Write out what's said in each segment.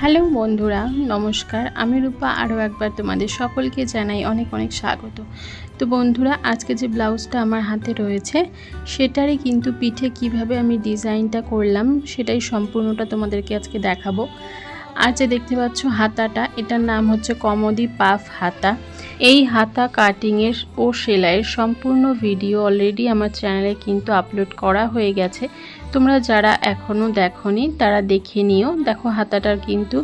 Hello বন্ধুরা, নমস্কার। আমি রূপা, আরও একবার তোমাদের সকলকে জানাই অনেক অনেক স্বাগত। তো বন্ধুরা, আজকে যে ব্লাউজটা আমার হাতে রয়েছে, সেটারই কিন্তু পিঠে কীভাবে আমি ডিজাইনটা করলাম, সেটাই সম্পূর্ণটা তোমাদেরকে আজকে দেখাবো। আর যে দেখতে পাচ্ছ হাতাটা, এটার নাম হচ্ছে কমদি পাফ হাতা। এই হাতা কাটিংয়ের ও সেলাইয়ের সম্পূর্ণ ভিডিও অলরেডি আমার চ্যানেলে কিন্তু আপলোড করা হয়ে গেছে। তোমরা যারা এখনও দেখনি, তারা দেখে নিও। দেখো হাতাটার কিন্তু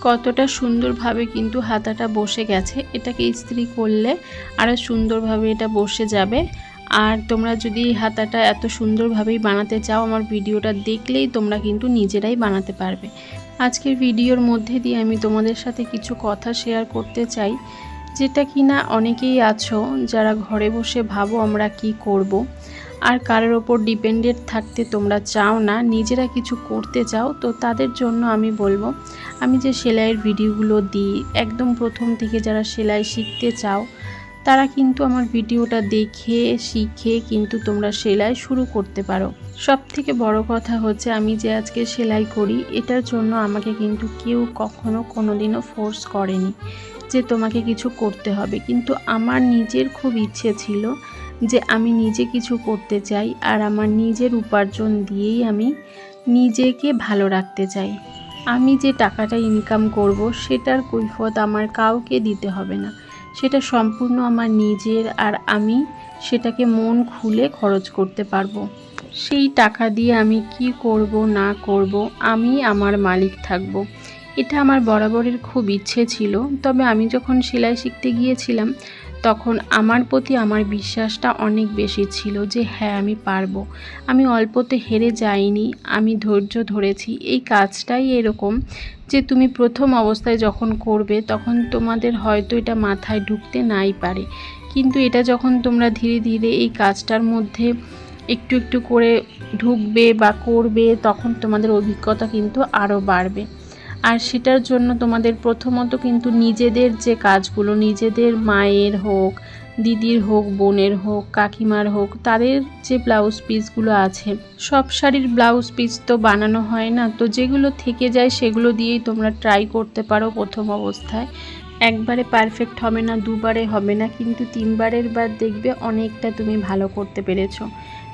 কতটা সুন্দরভাবে কিন্তু হাতাটা বসে গেছে। এটাকে ইস্ত্রি করলে আরও সুন্দরভাবে এটা বসে যাবে। আর তোমরা যদি হাতাটা এত সুন্দরভাবেই বানাতে চাও, আমার ভিডিওটা দেখলেই তোমরা কিন্তু নিজেরাই বানাতে পারবে। আজকের ভিডিওর মধ্যে দিয়ে আমি তোমাদের সাথে কিছু কথা শেয়ার করতে চাই। যেটা কিনা অনেকেই আছো যারা ঘরে বসে ভাবো আমরা কি করব। আর কারোর ওপর ডিপেন্ডেন্ট থাকতে তোমরা চাও না, নিজেরা কিছু করতে চাও, তো তাদের জন্য আমি বলব, আমি যে সেলাইয়ের ভিডিওগুলো দিই, একদম প্রথম থেকে যারা সেলাই শিখতে চাও তারা কিন্তু আমার ভিডিওটা দেখে, শিখে কিন্তু তোমরা সেলাই শুরু করতে পারো। সব থেকে বড় কথা হচ্ছে আমি যে আজকে সেলাই করি, এটার জন্য আমাকে কিন্তু কেউ কখনো কোনোদিনও ফোর্স করেনি যে তোমাকে কিছু করতে হবে। কিন্তু আমার নিজের খুব ইচ্ছে ছিল যে আমি নিজে কিছু করতে চাই আর আমার নিজের উপার্জন দিয়েই আমি নিজেকে ভালো রাখতে চাই। আমি যে টাকাটা ইনকাম করব, সেটার কৈফত আমার কাউকে দিতে হবে না। সেটা সম্পূর্ণ আমার নিজের আর আমি সেটাকে মন খুলে খরচ করতে পারব। সেই টাকা দিয়ে আমি কি করব, না করব, আমি আমার মালিক থাকব। এটা আমার বরাবরের খুব ইচ্ছে ছিল। তবে আমি যখন সেলাই শিখতে গিয়েছিলাম তখন আমার প্রতি আমার বিশ্বাসটা অনেক বেশি ছিল যে হ্যাঁ আমি পারব। আমি অল্পতে হেরে যাইনি, আমি ধৈর্য ধরেছি। এই কাজটাই এরকম যে তুমি প্রথম অবস্থায় যখন করবে তখন তোমাদের হয়তো এটা মাথায় ঢুকতে নাই পারে। কিন্তু এটা যখন তোমরা ধীরে ধীরে এই কাজটার মধ্যে একটু একটু করে ঢুকবে বা করবে তখন তোমাদের অভিজ্ঞতা কিন্তু আরও বাড়বে। আর সেটার জন্য তোমাদের প্রথমত কিন্তু নিজেদের যে কাজগুলো, নিজেদের মায়ের হোক, দিদির হোক, বোনের হোক, কাকিমার হোক, তাদের যে ব্লাউজ পিসগুলো আছে, সব শাড়ির ব্লাউজ পিস তো বানানো হয় না, তো যেগুলো থেকে যায় সেগুলো দিয়েই তোমরা ট্রাই করতে পারো প্রথম অবস্থায়। একবারে পারফেক্ট হবে না, দুবারে হবে না, কিন্তু তিনবারের বার দেখবে অনেকটা তুমি ভালো করতে পেরেছ।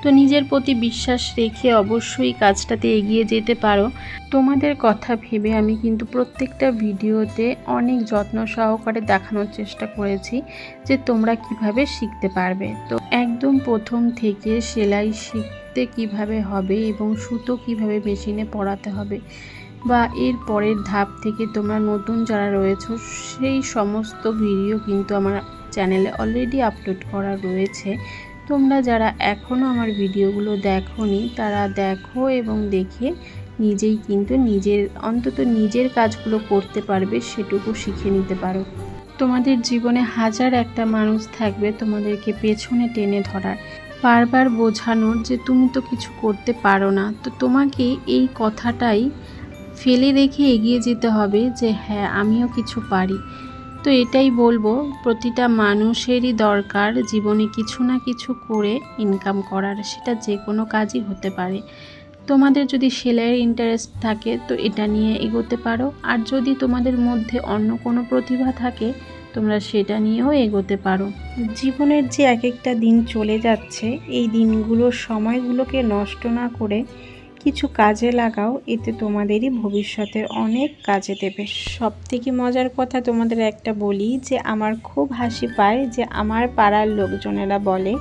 তো নিজের প্রতি বিশ্বাস রেখে অবশ্যই কাজটাতে এগিয়ে যেতে পারো। তোমাদের কথা ভেবে আমি কিন্তু প্রত্যেকটা ভিডিওতে অনেক যত্ন সহকারে দেখানোর চেষ্টা করেছি যে তোমরা কীভাবে শিখতে পারবে। তো একদম প্রথম থেকে সেলাই শিখতে কীভাবে হবে এবং সুতো কীভাবে মেশিনে পড়াতে হবে বা এর পরের ধাপ থেকে তোমরা নতুন যারা রয়েছ, সেই সমস্ত ভিডিও কিন্তু আমার চ্যানেলে অলরেডি আপলোড করা রয়েছে। তোমরা যারা এখনও আমার ভিডিওগুলো দেখোনি, তারা দেখো এবং দেখে নিজেই কিন্তু নিজের, অন্তত নিজের কাজগুলো করতে পারবে, সেটুকু শিখে নিতে পারো। তোমাদের জীবনে হাজার একটা মানুষ থাকবে তোমাদেরকে পেছনে টেনে ধরার। বারবার বোঝানোর যে তুমি তো কিছু করতে পারো না, তো তোমাকে এই কথাটাই ফেলে রেখে এগিয়ে যেতে হবে যে হ্যাঁ আমিও কিছু পারি। তো এটাই বলব, প্রতিটা মানুষেরই দরকার জীবনে কিছু না কিছু করে ইনকাম করার, সেটা যে কোনো কাজই হতে পারে। তোমাদের যদি সেলাইয়ের ইন্টারেস্ট থাকে, তো এটা নিয়ে এগোতে পারো। আর যদি তোমাদের মধ্যে অন্য কোনো প্রতিভা থাকে, তোমরা সেটা নিয়েও এগোতে পারো। জীবনের যে এক একটা দিন চলে যাচ্ছে, এই দিনগুলোর সময়গুলোকে নষ্ট না করে কিছু কাজে লাগাও, এতে তোমাদেরই ভবিষ্যতের অনেক কাজে দেবে। সব থেকে মজার কথা তোমাদের একটা বলি যে, আমার খুব হাসি পায় যে, আমার পাড়ার লোকজনেরা বলে,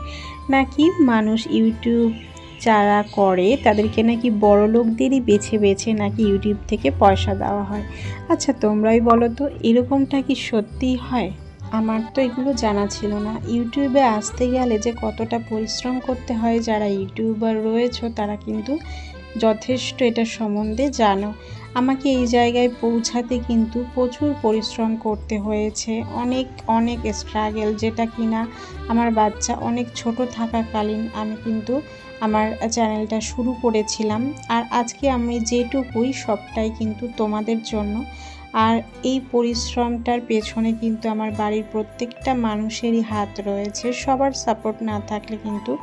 নাকি মানুষ ইউটিউব যারা করে, তাদেরকে নাকি বড় লোকদেরই বেছে বেছে নাকি ইউটিউব থেকে পয়সা দেওয়া হয়? আচ্ছা তোমরাই বলো তো, এরকমটা কি সত্যিই হয়? আমার তো এগুলো জানা ছিল না। ইউটিউবে আসতে গেলে যে কতটা পরিশ্রম করতে হয়, যারা ইউটিউবার রয়েছে, তারা কিন্তু যথেষ্ট এটা সম্বন্ধে জানো। আমাকে এই জায়গায় পৌঁছাতে কিন্তু প্রচুর পরিশ্রম করতে হয়েছে। অনেক অনেক স্ট্রাগেল যেটা কিনা আমার বাচ্চা অনেক ছোট থাকাকালীন আমি কিন্তু আমার চ্যানেলটা শুরু করেছিলাম। আর আজকে আমি যেটুকুই সবটাই কিন্তু তোমাদের জন্য আর এই পরিশ্রমটার পেছনে কিন্তু আমার বাড়ির প্রত্যেকটা মানুষেরই হাত রয়েছে। সবার সাপোর্ট না থাকলে কিন্তু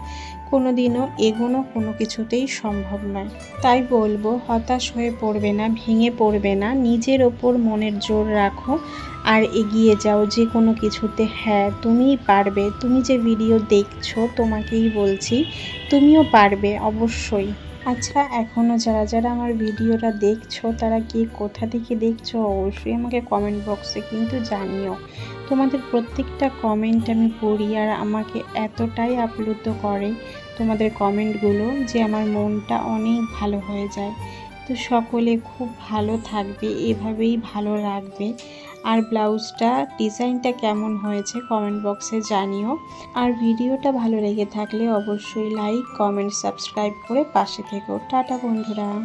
কোনো দিনও এগোনো কোনো কিছুতেই সম্ভব নয়। তাই বলব, হতাশ হয়ে পড়বে না, ভেঙে পড়বে না, নিজের ওপর মনের জোর রাখো আর এগিয়ে যাও যে কোনো কিছুতে। হ্যাঁ তুমিই পারবে। তুমি যে ভিডিও দেখছ, তোমাকেই বলছি, তুমিও পারবে, অবশ্যই। আচ্ছা এখনও যারা যারা আমার ভিডিওটা দেখছ, তারা কি কোথা থেকে দেখছ, অবশ্যই আমাকে কমেন্ট বক্সে কিন্তু জানিও। তোমাদের প্রত্যেকটা কমেন্ট আমি পড়ি আর আমাকে এতটাই আপ্লুত করে তোমাদের কমেন্টগুলো যে আমার মনটা অনেক ভালো হয়ে যায়। তো সকলে খুব ভালো থাকবে, এভাবেই ভালো রাখবে আর ব্লাউজটা, ডিজাইনটা কেমন হয়েছে কমেন্ট বক্সে জানিও। আর ভিডিওটা ভালো লেগে থাকলে অবশ্যই লাইক কমেন্ট সাবস্ক্রাইব করে পাশে থেকো। টাটা বন্ধুরা।